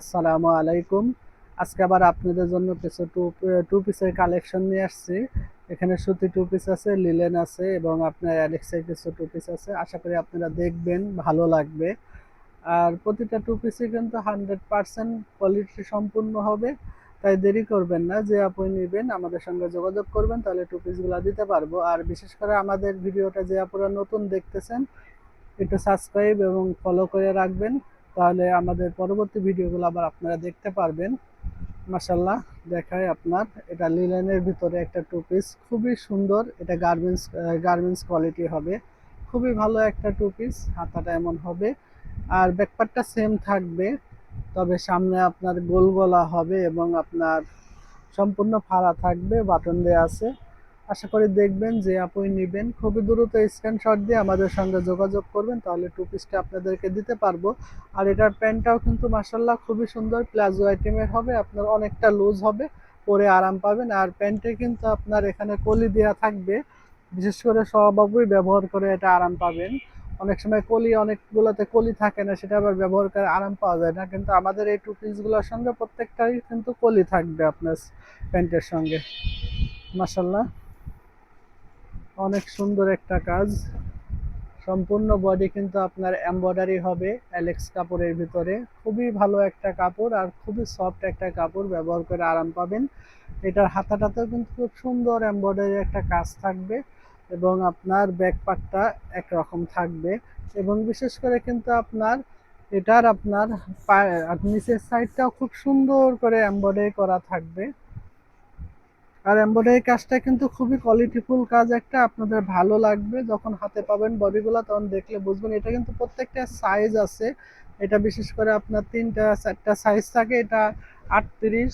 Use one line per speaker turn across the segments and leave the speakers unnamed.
আসসালামু আলাইকুম। আজকে আবার আপনাদের জন্য কিছু টু টু পিসের কালেকশন নিয়ে আসছি। এখানে সুতি টু পিস আছে, লিলেন আছে এবং আপনার অ্যালেক্সের কিছু টু পিস আছে। আশা করি আপনারা দেখবেন, ভালো লাগবে। আর প্রতিটা টু পিসই কিন্তু হান্ড্রেড পার্সেন্ট কোয়ালিটি সম্পূর্ণ হবে। তাই দেরি করবেন না, যে আপনি নেবেন, আমাদের সঙ্গে যোগাযোগ করবেন, তাহলে টু পিসগুলো দিতে পারব। আর বিশেষ করে আমাদের ভিডিওটা যে আপনারা নতুন দেখতেছেন, একটু সাবস্ক্রাইব এবং ফলো করে রাখবেন। তাহলে আমাদের পরবর্তী ভিডিওগুলো আবার আপনারা দেখতে পারবেন। মাসাল্লাহ দেখায় আপনার। এটা লিলেনের ভিতরে একটা টু পিস খুবই সুন্দর। এটা গার্মেন্টস গার্মেন্টস কোয়ালিটি হবে। খুবই ভালো একটা টু পিস হাতাটা এমন হবে। আর ব্যাকপারটা সেম থাকবে, তবে সামনে আপনার গোল গলা হবে এবং আপনার সম্পূর্ণ ফাড়া থাকবে বাটন দেওয়া আছে। আশা করি দেখবেন যে আপনি নেবেন। খুবই দ্রুত স্ক্রিনশট দিয়ে আমাদের সঙ্গে যোগাযোগ করবেন, তাহলে টু পিসটা আপনাদেরকে দিতে পারব। আর এটার প্যান্টটাও কিন্তু মাসাল্লাহ খুবই সুন্দর, প্লাজো আইটেমের হবে, আপনার অনেকটা লুজ হবে, পরে আরাম পাবেন। আর প্যান্টে কিন্তু আপনার এখানে কলি দেওয়া থাকবে, বিশেষ করে স্বভাবই ব্যবহার করে এটা আরাম পাবেন। অনেক সময় কলি, অনেকগুলোতে কলি থাকে না, সেটা আবার ব্যবহার করে আরাম পাওয়া যায় না, কিন্তু আমাদের এই টু পিসগুলোর সঙ্গে প্রত্যেকটাই কিন্তু কলি থাকবে আপনার প্যান্টের সঙ্গে। মাসাল্লাহ অনেক সুন্দর একটা কাজ। সম্পূর্ণ বডি কিন্তু আপনার এমব্রয়ডারি হবে অ্যালেক্স কাপড়ের ভিতরে। খুবই ভালো একটা কাপড় আর খুবই সফট একটা কাপড় ব্যবহার করে আরাম পাবেন। এটার হাতাটাতেও কিন্তু খুব সুন্দর এমব্রয়ডারি একটা কাজ থাকবে এবং আপনার ব্যাক পার্টটা একরকম থাকবে এবং বিশেষ করে কিন্তু আপনার এটার আপনার নিচের সাইডটাও খুব সুন্দর করে এমব্রয়ডারি করা থাকবে। আর এমব্রয়ডারি কাজটা কিন্তু খুবই কোয়ালিটিফুল কাজ একটা, আপনাদের ভালো লাগবে যখন হাতে পাবেন বডিগুলো, তখন দেখলে বুঝবেন এটা কিন্তু প্রত্যেকটা সাইজ আছে। এটা বিশেষ করে আপনার তিনটা, চারটা সাইজ থাকে, এটা আটত্রিশ,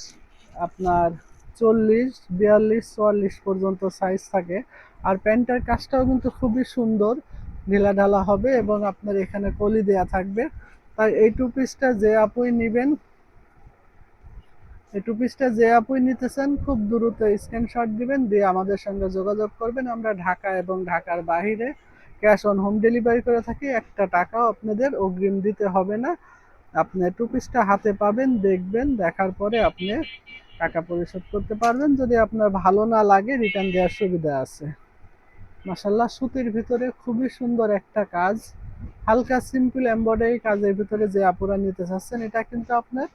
আপনার চল্লিশ, বিয়াল্লিশ, চুয়াল্লিশ পর্যন্ত সাইজ থাকে। আর প্যান্টের কাজটাও কিন্তু খুবই সুন্দর ঢিলা ঢালা হবে এবং আপনার এখানে কলি দেয়া থাকবে। তাই এই টু পিসটা যে আপুই নেবেন এই টু পিসটা যে আপুই নিতেছেন, খুব দ্রুত স্ক্রিনশট দিবেন, দিয়ে আমাদের সঙ্গে যোগাযোগ করবেন। আমরা ঢাকা এবং ঢাকার বাহিরে ক্যাশ অন হোম ডেলিভারি করে থাকি। একটা টাকাও আপনাদের অগ্রিম দিতে হবে না। আপনি টু পিসটা হাতে পাবেন, দেখবেন, দেখার পরে আপনি টাকা পরিশোধ করতে পারবেন। যদি আপনার ভালো না লাগে রিটার্ন দেওয়ার সুবিধা আছে। মাসাল্লাহ সুতির ভিতরে খুবই সুন্দর একটা কাজ। হালকা সিম্পল এমব্রয়ডারি কাজের ভিতরে যে আপুরা নিতে চাচ্ছেন, এটা কিন্তু আপনার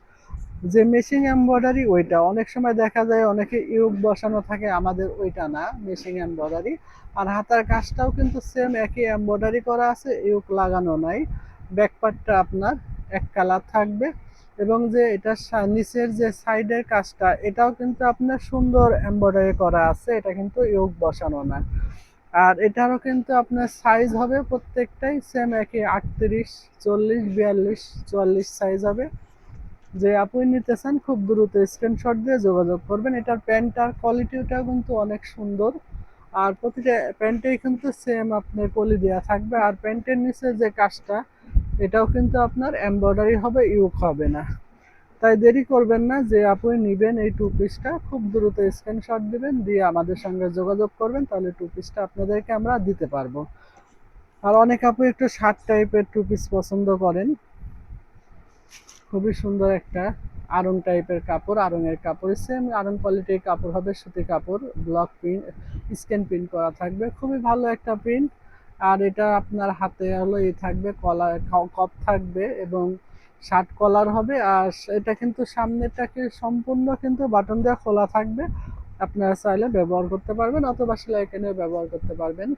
যে মেশিং এমব্রয়ডারি ওইটা। অনেক সময় দেখা যায় অনেকে ইউক বসানো থাকে, আমাদের ওইটা না মেশিং এমব্রয়ডারি আর হাতার কাজটাও কিন্তু সেম একই এমব্রয়ডারি করা আছে ইউক লাগানো নাই। ব্যাকপার্টটা আপনার এক কালার থাকবে। এবং যে এটা নিচের যে সাইডের কাজটা, এটাও কিন্তু আপনার সুন্দর এমব্রয়ডারি করা আছে, এটা কিন্তু ইউক বসানো না। আর এটারও কিন্তু আপনার সাইজ হবে প্রত্যেকটাই সেম একই, আটত্রিশ, চল্লিশ, বিয়াল্লিশ, চুয়াল্লিশ সাইজ হবে। যে আপনি নিতে চান খুব দ্রুত স্ক্রিনশট দিয়ে যোগাযোগ করবেন। এটার প্যান্টটার কোয়ালিটিটাও কিন্তু অনেক সুন্দর। আর প্রতিটা প্যান্টেই কিন্তু সেম আপনার পলি দেওয়া থাকবে। আর প্যান্টের নিচে যে কাজটা, এটাও কিন্তু আপনার এমব্রয়ডারি হবে ইউক হবে না। তাই দেরি করবেন না যে আপনি নেবেন এই টু পিসটা খুব দ্রুত স্ক্রিনশট দিবেন, দিয়ে আমাদের সঙ্গে যোগাযোগ করবেন, তাহলে টু পিসটা আপনাদেরকে আমরা দিতে পারব। আর অনেক আপু একটু শার্ট টাইপের টু পিস পছন্দ করেন। খুবই সুন্দর একটা আরং টাইপের কাপড় আরঙের কাপড়। সেম আরং কোয়ালিটির কাপড় হবে সুতি কাপড় ব্লক প্রিন্ট স্ক্যান প্রিন্ট করা থাকবে। খুবই ভালো একটা প্রিন্ট আর এটা আপনার হাতে হলো এই থাকবে কলার কপ থাকবে এবং শার্ট কলার হবে। আর এটা কিন্তু সামনেটাকে সম্পূর্ণ কিন্তু বাটন দেওয়া খোলা থাকবে। আপনারা চাইলে ব্যবহার করতে পারবেন অথবা সেলাই কেনে ব্যবহার করতে পারবেন।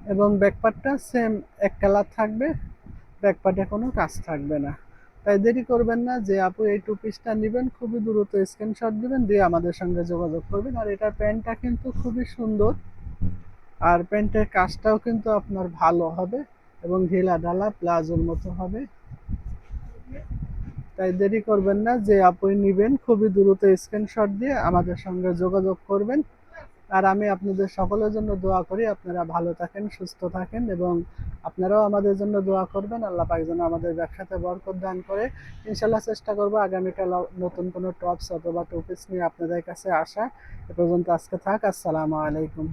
এবং ব্যাকপার্টটা সেম এক কালার থাকবে। ব্যাকপার্টে কোনো কাজ থাকবে না। তাই দেরি করবেন না যে আপু এই টু পিসটা নেবেন, খুবই দ্রুত স্ক্রিনশট দিবেন, দিয়ে আমাদের সঙ্গে যোগাযোগ করবেন। আর এটার প্যান্টটা কিন্তু খুবই সুন্দর। আর প্যান্টের কাজটাও কিন্তু আপনার ভালো হবে এবং ঢিলা ঢালা প্লাজোর মতো হবে। তাই দেরি করবেন না যে আপনি নেবেন, খুবই দ্রুত স্ক্রিনশট দিয়ে আমাদের সঙ্গে যোগাযোগ করবেন। আর আমি আপনাদের সকলের জন্য দোয়া করি, আপনারা ভালো থাকেন, সুস্থ থাকেন এবং আপনারাও আমাদের জন্য দোয়া করবেন। আল্লাহ পাক যেন আমাদের ব্যবসাতে বরকত দান করে। ইনশাল্লাহ চেষ্টা করব আগামীকাল নতুন কোনো টপস অথবা টপিস নিয়ে আপনাদের কাছে আসা এ পর্যন্ত আজকে থাক। আসসালামু আলাইকুম।